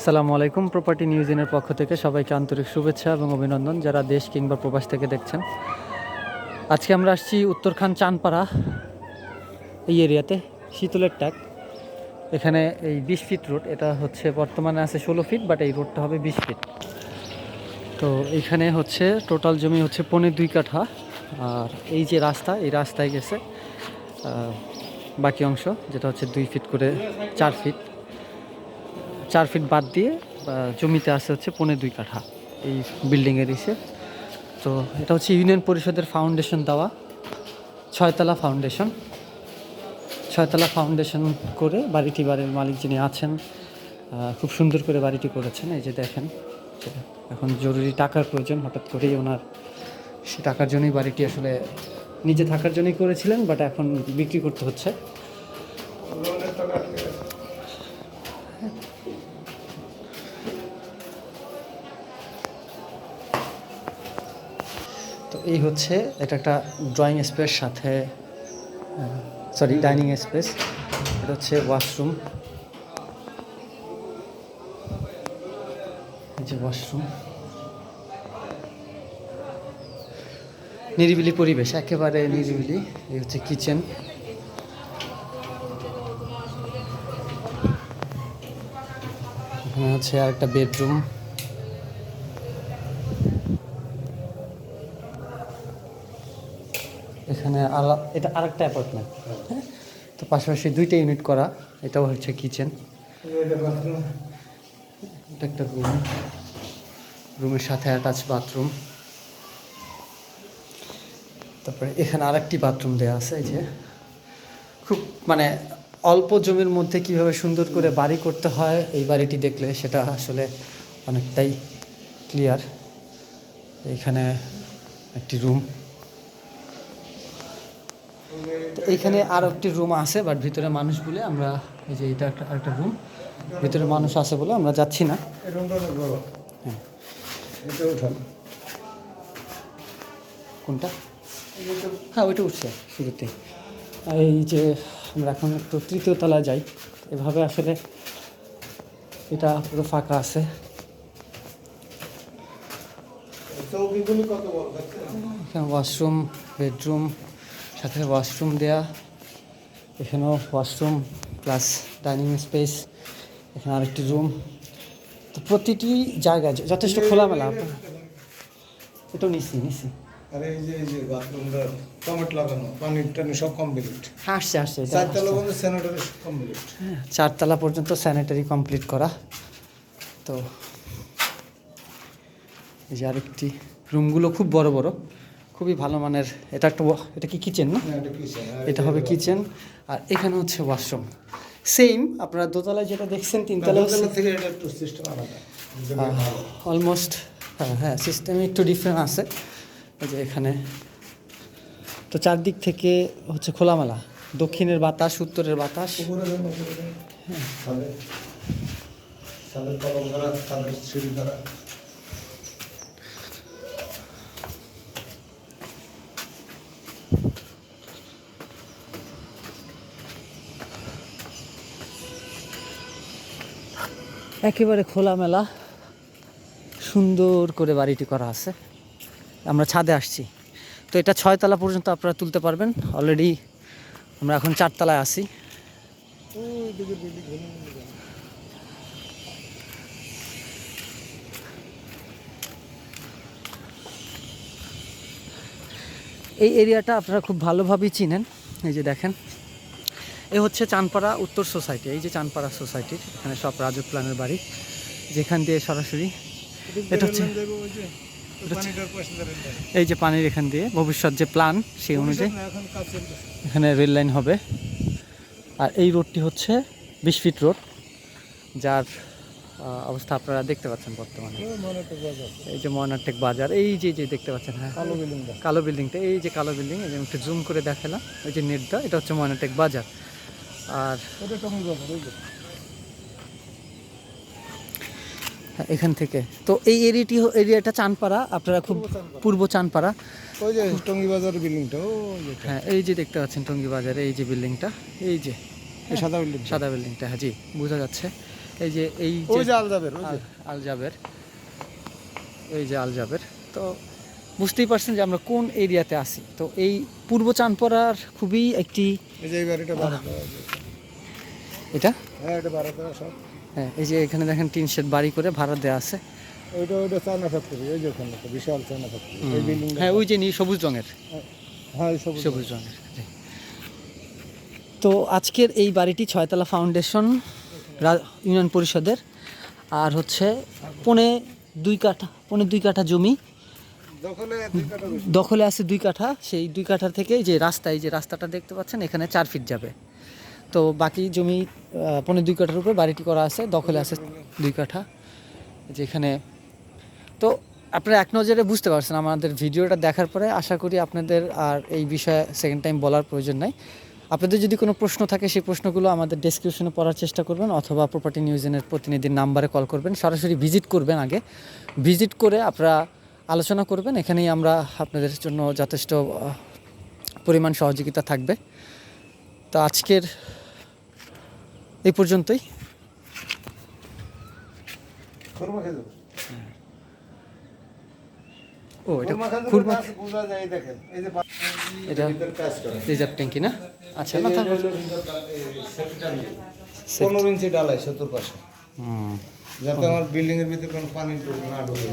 আসসালামু আলাইকুম প্রপার্টি নিউজিনের পক্ষ থেকে সবাইকে আন্তরিক শুভেচ্ছা এবং অভিনন্দন যারা দেশ কিংবা প্রবাস থেকে দেখছেন। আজকে আমরা আসছি উত্তরখান চানপাড়া এই এরিয়াতে, শীতলের ট্যাগ। এখানে এই বিশ ফিট রোড, এটা হচ্ছে বর্তমানে আছে ষোলো ফিট বাট এই রোডটা হবে বিশ ফিট। তো এইখানে হচ্ছে টোটাল জমি হচ্ছে পনেরো দুই কাঠা, আর এই যে রাস্তা, এই রাস্তায় গেছে বাকি অংশ, যেটা হচ্ছে দুই ফিট করে চার ফিট। চার ফিট বাদ দিয়ে জমিতে আছে হচ্ছে পনেরো দুই কাঠা এই বিল্ডিংয়ের ইসে। তো এটা হচ্ছে ইউনিয়ন পরিষদের ফাউন্ডেশন দেওয়া, ছয়তলা ফাউন্ডেশন ছয়তলা ফাউন্ডেশন করে বাড়িটি বাড়ির মালিক যিনি আছেন খুব সুন্দর করে বাড়িটি করেছেন। এই যে দেখেন এখন জরুরি টাকার প্রয়োজন, হঠাৎ করেই ওনার সে টাকার জন্যই বাড়িটি আসলে নিজে থাকার জন্যই করেছিলেন বাট এখন বিক্রি করতে হচ্ছে। তো এই হচ্ছে এটা একটা ড্রয়িং স্পেস সাথে সরি ডাইনিং স্পেস এটা হচ্ছে ওয়াশরুম এই ওয়াশরুম নিরিবিলি পরিবেশ, একেবারে নিরিবিলি। এই হচ্ছে কিচেন এখানে হচ্ছে আর একটা বেডরুম। এখানে আলা এটা আরেকটা অ্যাপার্টমেন্ট হ্যাঁ? তো পাশাপাশি দুইটা ইউনিট করা এটাও হচ্ছে কিচেন। এটা একটা রুম রুমের সাথে অ্যাটাচ বাথরুম তারপরে এখানে আরেকটি বাথরুম দেওয়া আছে এই যে। খুব মানে অল্প জমির মধ্যে কীভাবে সুন্দর করে বাড়ি করতে হয় এই বাড়িটি দেখলে সেটা আসলে অনেকটাই ক্লিয়ার এইখানে একটি রুম এইখানে আর একটি রুম আছে বাট ভিতরে মানুষ বলে আমরা এই যে এটা একটা আরেকটা রুম ভিতরে মানুষ আছে বলে আমরা যাচ্ছি না। হ্যাঁ। কোনটা? হ্যাঁ ওইটা উঠছে শুরুতে এই যে আমরা এখন একটু তৃতীয় তলায় যাই। এভাবে আসলে এটা পুরো ফাঁকা আছে। এখানে ওয়াশরুম বেডরুম সাথে ওয়াশরুম দেয়া। এখানেও ওয়াশরুম প্লাস ডাইনিং স্পেস। এখানে আরেকটি রুম। তো প্রতিটি জায়গায় যথেষ্ট খোলামেলা। এটাও নিচ্ছি নিচ্ছি আর এই যে এই যে বাথরুমটা টমেটো লাগানো পানি টানি সব কমপ্লিট হ্যাঁ আসছে আসছে চারতলা পর্যন্ত স্যানিটারি কমপ্লিট হ্যাঁ, চারতলা পর্যন্ত স্যানিটারি কমপ্লিট করা। তো এই যে আরেকটি রুমগুলো খুব বড় বড় খুবই ভালো মানের। এটা একটা এটা কি কিচেন না? এটা হবে কিচেন। আর এখানে হচ্ছে ওয়াশরুম সেম আপনারা দোতলায় যেটা দেখছেন তিনতলা থেকে অলমোস্ট হ্যাঁ হ্যাঁ সিস্টেম একটু ডিফারেন্ট আছে। এই যে এখানে। তো চারদিক থেকে হচ্ছে খোলামেলা। দক্ষিণের বাতাস উত্তরের বাতাস। করা একেবারে খোলামেলা। সুন্দর করে বাড়িটি করা আছে। আমরা ছাদে আসছি। তো এটা ছয়তলা পর্যন্ত আপনারা তুলতে পারবেন। অলরেডি আমরা এখন চারতলায় আছি। ওইদিকে এই এরিয়াটা আপনারা খুব ভালোভাবেই চিনেন। এই যে দেখেন। এ হচ্ছে চানপাড়া উত্তর সোসাইটি। এই যে চানপাড়া সোসাইটির এখানে সব রাজু প্ল্যানের বাড়ি। যেখান দিয়ে সরাসরি এটা হচ্ছে এই যে পানির এখান দিয়ে ভবিষ্যৎ যে প্ল্যান সেই অনুযায়ী এখন রেল লাইন হবে। আর এই রোডটি হচ্ছে বিশ ফিট রোড যার অবস্থা আপনারা দেখতে পাচ্ছেন বর্তমানে। মনে এই যে ময়নাটেক বাজার এই যে যে দেখতে পাচ্ছেন হ্যাঁ। কালো বিল্ডিংটা কালো বিল্ডিংটা এই যে কালো বিল্ডিং এই যে একটু জুম করে দেখালাম ওই যে নেটটা এটা হচ্ছে ময়নাটেক বাজার। আর ওটা কেমন বাজার ওই যে হ্যাঁ, এখান থেকে। তো এই এরিয়াটি এরিয়াটা চানপাড়া আপনারা খুব পূর্ব চানপাড়া। ওই যে টঙ্গি বাজার বিল্ডিংটা ও হ্যাঁ এই যে দেখতে পাচ্ছেন টঙ্গি বাজারে এই যে বিল্ডিংটা এই যে। সাদা বিল্ডিং সাদা বিল্ডিংটা হ্যাঁ জি বোঝা যাচ্ছে। এই যে এই যে আলজাবের আলজাবের। এই যে আলজাবের। তো বুঝতেই পারছেন যে আমরা কোন এরিয়াতে আছি। তো এই পূর্ব চাঁদপাড়ার খুবই একটি এটা হ্যাঁ এটা ভাড়া সব হ্যাঁ এই যে এখানে দেখেন টিন শেড বাড়ি করে ভাড়া দেওয়া আছে। ওইটা ওইটা চায়না ফ্যাক্টরি ওই যে ওখানে বিশাল চায়না ফ্যাক্টরি এই বিল্ডিং হ্যাঁ ওই যে নীল সবুজ রঙের। হ্যাঁ সব সবুজ রঙের। তো আজকের এই বাড়িটি ছয়তলা ফাউন্ডেশন ইউনিয়ন পরিষদের আর হচ্ছে পনে দুই কাঠা পনে দুই কাঠা জমি। দখলে আছে দুই কাঠা সেই দুই কাঠা থেকে যে রাস্তা এই যে রাস্তাটা দেখতে পাচ্ছেন এখানে চার ফিট যাবে। তো বাকি জমি আহ, পৌনে দুই কাঠার উপরে বাড়িটি করা আছে দখলে আছে দুই কাঠা যেখানে তো আপনারা এক নজরে বুঝতে পারছেন আমাদের ভিডিওটা দেখার পরে আশা করি আপনাদের আর এই বিষয়ে সেকেন্ড টাইম বলার প্রয়োজন নাই। আপনাদের যদি কোনো প্রশ্ন থাকে সেই প্রশ্নগুলো আমাদের ডেসক্রিপশনে পড়ার চেষ্টা করবেন অথবা প্রপার্টি নিউজেনের প্রতিনিধির নাম্বারে কল করবেন। সরাসরি ভিজিট করবেন আগে। ভিজিট করে আপনারা আলোচনা করবেন। এখানেই আমরা আপনাদের জন্য যথেষ্ট পরিমাণ সহযোগিতা থাকবে। তো আজকের এই পর্যন্তই। ও এটা খুরমা এটা রিজার্ভ ট্যাঙ্কি না? আচ্ছা না। পনেরো ইঞ্চি ডালাই চতুর্পাশে। হুম। যাতে আমার বিল্ডিং এর ভিতরে কোনো পানি না ঢুকে?